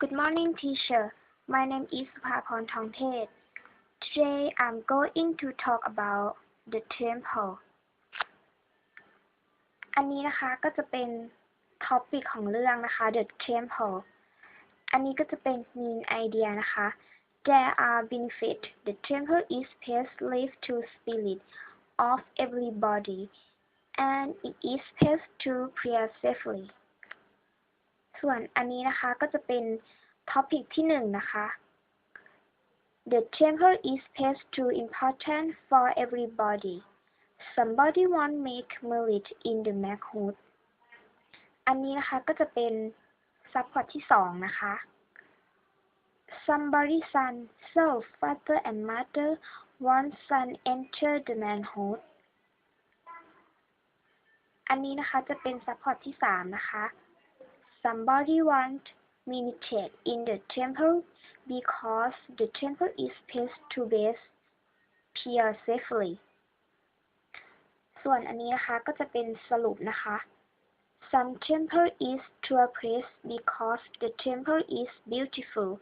Good morning, teacher. My name is Suphapon Thongthep. Today I'm going to talk about the temple. อันนี้นะคะก็จะเป็น topic ของเรื่องนะคะ the temple อันนี้ก็จะเป็น main idea นะคะ There are benefits. The temple is place live to spirit of everybody and it is place to prayer safely. ส่วนอันนี้นะคะก็จะเป็น topic ที่หนึ่งนะคะ The temple is place too important for everybody. Somebody want make merit in the manhood. อันนี้นะคะก็จะเป็น subplot ที่สองนะคะ Somebody son, so father and mother want son enter the manhood. อันนี้นะคะจะเป็น subplot ที่สามนะคะ Somebody want meditate in the temple because the temple is place to base peer safely ส่วนอันนี้นะคะก็จะเป็นสรุปนะคะ Some temple is to a place because the temple is beautiful.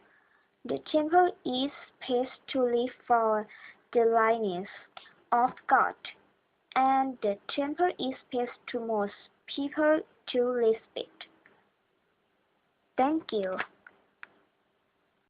The temple is place to live for the likeness of God, and the temple is place to most people to respect. Thank you.